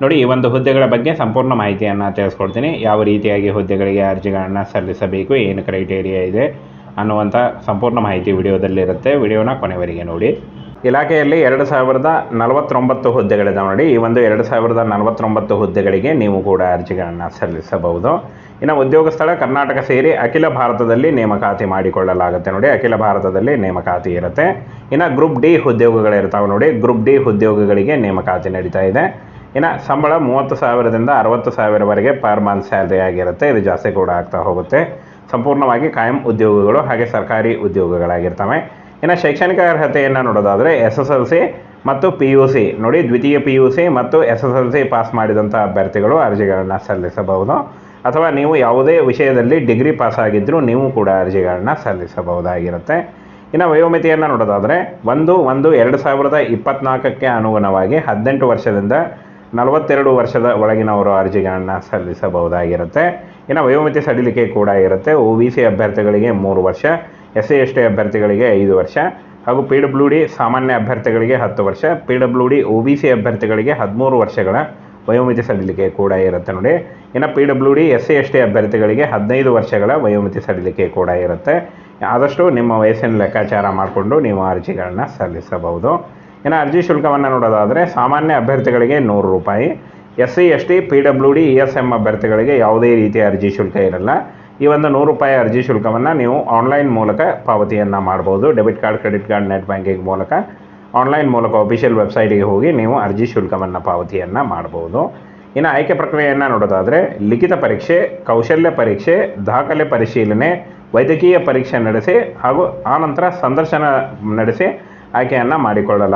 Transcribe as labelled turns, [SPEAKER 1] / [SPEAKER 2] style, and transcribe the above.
[SPEAKER 1] ನೋಡಿ, ಈ ಒಂದು ಹುದ್ದೆಗಳ ಬಗ್ಗೆ ಸಂಪೂರ್ಣ ಮಾಹಿತಿಯನ್ನು ತಿಳಿಸ್ಕೊಡ್ತೀನಿ. ಯಾವ ರೀತಿಯಾಗಿ ಹುದ್ದೆಗಳಿಗೆ ಅರ್ಜಿಗಳನ್ನು ಸಲ್ಲಿಸಬೇಕು, ಏನು ಕ್ರೈಟೇರಿಯಾ ಇದೆ ಅನ್ನುವಂಥ ಸಂಪೂರ್ಣ ಮಾಹಿತಿ ವಿಡಿಯೋದಲ್ಲಿರುತ್ತೆ. ವಿಡಿಯೋನ ಕೊನೆವರೆಗೆ ನೋಡಿ. ಇಲಾಖೆಯಲ್ಲಿ ಎರಡು ಸಾವಿರದ ನಲವತ್ತೊಂಬತ್ತು ಹುದ್ದೆಗಳಿದಾವೆ ನೋಡಿ. ಈ ಒಂದು ಎರಡು ಸಾವಿರದ ನಲವತ್ತೊಂಬತ್ತು ಹುದ್ದೆಗಳಿಗೆ ನೀವು ಕೂಡ ಅರ್ಜಿಗಳನ್ನು ಸಲ್ಲಿಸಬಹುದು. ಇನ್ನು ಉದ್ಯೋಗ ಸ್ಥಳ ಕರ್ನಾಟಕ ಸೇರಿ ಅಖಿಲ ಭಾರತದಲ್ಲಿ ನೇಮಕಾತಿ ಮಾಡಿಕೊಳ್ಳಲಾಗುತ್ತೆ ನೋಡಿ. ಅಖಿಲ ಭಾರತದಲ್ಲಿ ನೇಮಕಾತಿ ಇರುತ್ತೆ. ಇನ್ನು ಗ್ರೂಪ್ ಡಿ ಉದ್ಯೋಗಗಳಿರ್ತಾವೆ ನೋಡಿ. ಗ್ರೂಪ್ ಡಿ ಉದ್ಯೋಗಗಳಿಗೆ ನೇಮಕಾತಿ ನಡೀತಾ ಇದೆ. ಇನ್ನು ಸಂಬಳ ಮೂವತ್ತು ಸಾವಿರದಿಂದ ಅರವತ್ತು ಸಾವಿರವರೆಗೆ ಪರ್ ಮಂತ್ ಸ್ಯಾಲ್ರಿ ಆಗಿರುತ್ತೆ. ಇದು ಜಾಸ್ತಿ ಕೂಡ ಆಗ್ತಾ ಹೋಗುತ್ತೆ. ಸಂಪೂರ್ಣವಾಗಿ ಕಾಯಂ ಉದ್ಯೋಗಗಳು ಹಾಗೆ ಸರ್ಕಾರಿ ಉದ್ಯೋಗಗಳಾಗಿರ್ತವೆ. ಇನ್ನು ಶೈಕ್ಷಣಿಕ ಅರ್ಹತೆಯನ್ನು ನೋಡೋದಾದರೆ ಎಸ್ ಎಸ್ ಎಲ್ ಸಿ ಮತ್ತು ಪಿ ಯು ಸಿ ನೋಡಿ, ದ್ವಿತೀಯ ಪಿ ಯು ಸಿ ಮತ್ತು S S L C pass ಮಾಡಿದಂಥ ಅಭ್ಯರ್ಥಿಗಳು ಅರ್ಜಿಗಳನ್ನು ಸಲ್ಲಿಸಬಹುದು. ಅಥವಾ ನೀವು ಯಾವುದೇ ವಿಷಯದಲ್ಲಿ ಡಿಗ್ರಿ ಪಾಸ್ ಆಗಿದ್ದರೂ ನೀವು ಕೂಡ ಅರ್ಜಿಗಳನ್ನ ಸಲ್ಲಿಸಬಹುದಾಗಿರುತ್ತೆ. ಇನ್ನು ವಯೋಮಿತಿಯನ್ನು ನೋಡೋದಾದರೆ ಒಂದು ಒಂದು ಎರಡು ಸಾವಿರದ ಇಪ್ಪತ್ತ್ನಾಲ್ಕಕ್ಕೆ ಅನುಗುಣವಾಗಿ ಹದಿನೆಂಟು ವರ್ಷದಿಂದ ನಲವತ್ತೆರಡು ವರ್ಷದ ಒಳಗಿನವರು ಅರ್ಜಿಗಳನ್ನು ಸಲ್ಲಿಸಬಹುದಾಗಿರುತ್ತೆ. ಇನ್ನು ವಯೋಮಿತಿ ಸಡಿಲಿಕೆ ಕೂಡ ಇರುತ್ತೆ. ಒ ಬಿ ಸಿ ಅಭ್ಯರ್ಥಿಗಳಿಗೆ ಮೂರು ವರ್ಷ, ಎಸ್ ಸಿ ಎಸ್ ಟಿ ಅಭ್ಯರ್ಥಿಗಳಿಗೆ ಐದು ವರ್ಷ, ಹಾಗೂ ಪಿ ಡಬ್ಲ್ಯೂ ಡಿ ಸಾಮಾನ್ಯ ಅಭ್ಯರ್ಥಿಗಳಿಗೆ ಹತ್ತು ವರ್ಷ, P W D, O B C ಅಭ್ಯರ್ಥಿಗಳಿಗೆ ಹದಿಮೂರು ವರ್ಷಗಳ ವಯೋಮಿತಿ ಸಡಿಲಿಕೆ ಕೂಡ ಇರುತ್ತೆ ನೋಡಿ. ಇನ್ನು P W D, S C S T ಅಭ್ಯರ್ಥಿಗಳಿಗೆ ಹದಿನೈದು ವರ್ಷಗಳ ವಯೋಮಿತಿ ಸಡಿಲಿಕೆ ಕೂಡ ಇರುತ್ತೆ. ಆದಷ್ಟು ನಿಮ್ಮ ವಯಸ್ಸಿನ ಲೆಕ್ಕಾಚಾರ ಮಾಡಿಕೊಂಡು ನೀವು ಅರ್ಜಿಗಳನ್ನ ಸಲ್ಲಿಸಬಹುದು. ಇನ್ನು ಅರ್ಜಿ ಶುಲ್ಕವನ್ನು ನೋಡೋದಾದರೆ ಸಾಮಾನ್ಯ ಅಭ್ಯರ್ಥಿಗಳಿಗೆ ನೂರು ರೂಪಾಯಿ. S C S T P W D, E S M ಅಭ್ಯರ್ಥಿಗಳಿಗೆ ಯಾವುದೇ ರೀತಿಯ ಅರ್ಜಿ ಶುಲ್ಕ ಇರಲ್ಲ. ಈ ಒಂದು ನೂರು ರೂಪಾಯಿ ಅರ್ಜಿ ಶುಲ್ಕವನ್ನು ನೀವು ಆನ್ಲೈನ್ ಮೂಲಕ ಪಾವತಿಯನ್ನು ಮಾಡ್ಬೋದು. Debit card, credit card, net banking ಮೂಲಕ ಆನ್ಲೈನ್ ಮೂಲಕ ಅಫಿಷಿಯಲ್ ವೆಬ್ಸೈಟಿಗೆ ಹೋಗಿ ನೀವು ಅರ್ಜಿ ಶುಲ್ಕವನ್ನು ಪಾವತಿಯನ್ನು ಮಾಡ್ಬೋದು. ಇನ್ನು ಆಯ್ಕೆ ಪ್ರಕ್ರಿಯೆಯನ್ನು ನೋಡೋದಾದರೆ ಲಿಖಿತ ಪರೀಕ್ಷೆ, ಕೌಶಲ್ಯ ಪರೀಕ್ಷೆ, ದಾಖಲೆ ಪರಿಶೀಲನೆ, ವೈದ್ಯಕೀಯ ಪರೀಕ್ಷೆ ನಡೆಸಿ ಹಾಗೂ ಆನಂತರ ಸಂದರ್ಶನ ನಡೆಸಿ ಆಯ್ಕೆಯನ್ನು ಮಾಡಿಕೊಳ್ಳಲಾಗುತ್ತದೆ.